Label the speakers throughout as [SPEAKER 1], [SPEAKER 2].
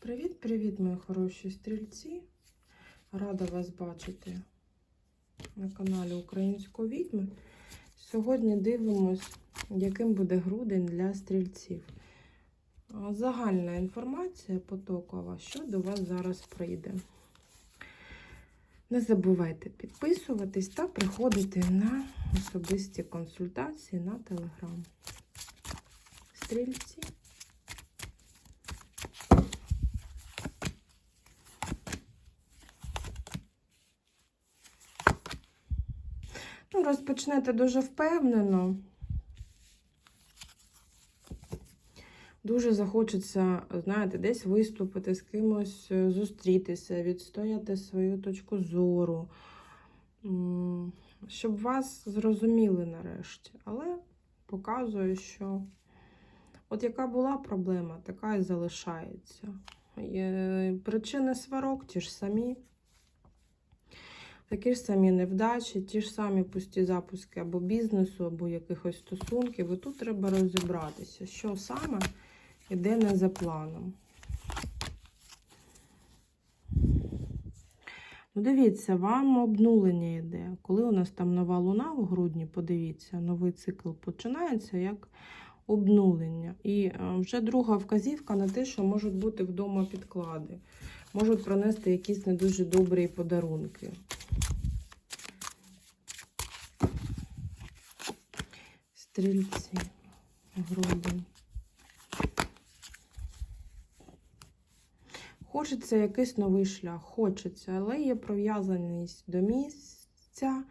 [SPEAKER 1] Привіт-привіт, мої хороші стрільці. Рада вас бачити на каналі Української відьми. Сьогодні дивимось, яким буде грудень для стрільців. Загальна інформація потокова, що до вас зараз прийде. Не забувайте підписуватись та приходити на особисті консультації на телеграм. Стрільці. Ну, розпочнете дуже впевнено. Дуже захочеться, знаєте, десь виступити, з кимось е, зустрітися, відстояти свою точку зору, щоб вас зрозуміли нарешті. Але показує, що от яка була проблема, така і залишається. Причини сварок ті ж самі. Такі ж самі невдачі, ті ж самі пусті запуски або бізнесу, або якихось стосунків. І тут треба розібратися, що саме йде не за планом. Ну, дивіться, вам обнулення йде. Коли у нас там нова луна в грудні, подивіться, новий цикл починається як обнулення. І е, вже друга вказівка на те, що можуть бути вдома підклади, можуть принести якісь не дуже добрі подарунки. Стрільці, грудень. Хочеться якийсь новий шлях, хочеться, але є прив'язаність до місця,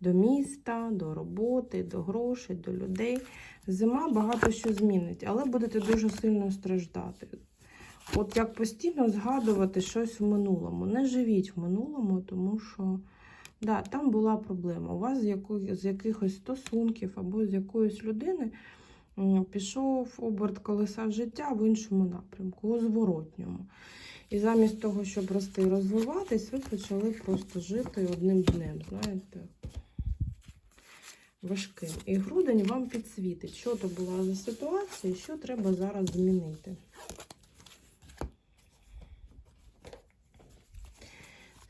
[SPEAKER 1] до міста, до роботи, до грошей, до людей. Зима багато що змінить, але будете дуже сильно страждати. От як постійно згадувати щось в минулому. Не живіть в минулому, тому що да, там була проблема. У вас з, якої, з якихось стосунків або з якоїсь людини пішов оберт колеса життя в іншому напрямку, у зворотньому. І замість того, щоб рости і розвиватись, ви почали просто жити одним днем, знаєте, важким. І грудень вам підсвітить, що то була за ситуація і що треба зараз змінити.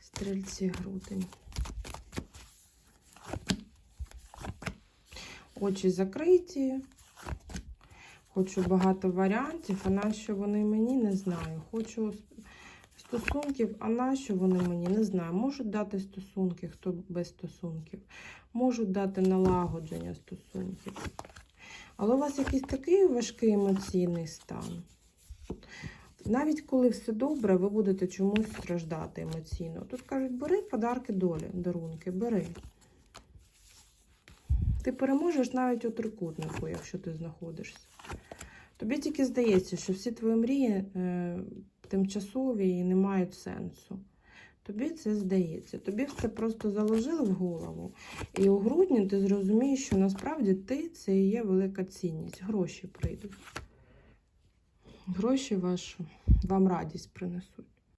[SPEAKER 1] Стрільці грудень. Очі закриті. Хочу багато варіантів, а на що вони мені не знаю. Хочу стосунків, а на що вони мені не знаю. Можуть дати стосунки, хто без стосунків. Можуть дати налагодження стосунків. Але у вас якийсь такий важкий емоційний стан. Навіть коли все добре, ви будете чомусь страждати емоційно. Тут кажуть, бери подарки долі, дарунки, бери. Ти переможеш навіть у трикутнику, якщо ти знаходишся. Тобі тільки здається, що всі твої мрії е, тимчасові і не мають сенсу. Тобі це здається. Тобі все просто заложили в голову. І у грудні ти зрозумієш, що насправді ти це і є велика цінність. Гроші прийдуть. Гроші вашу, вам радість принесуть.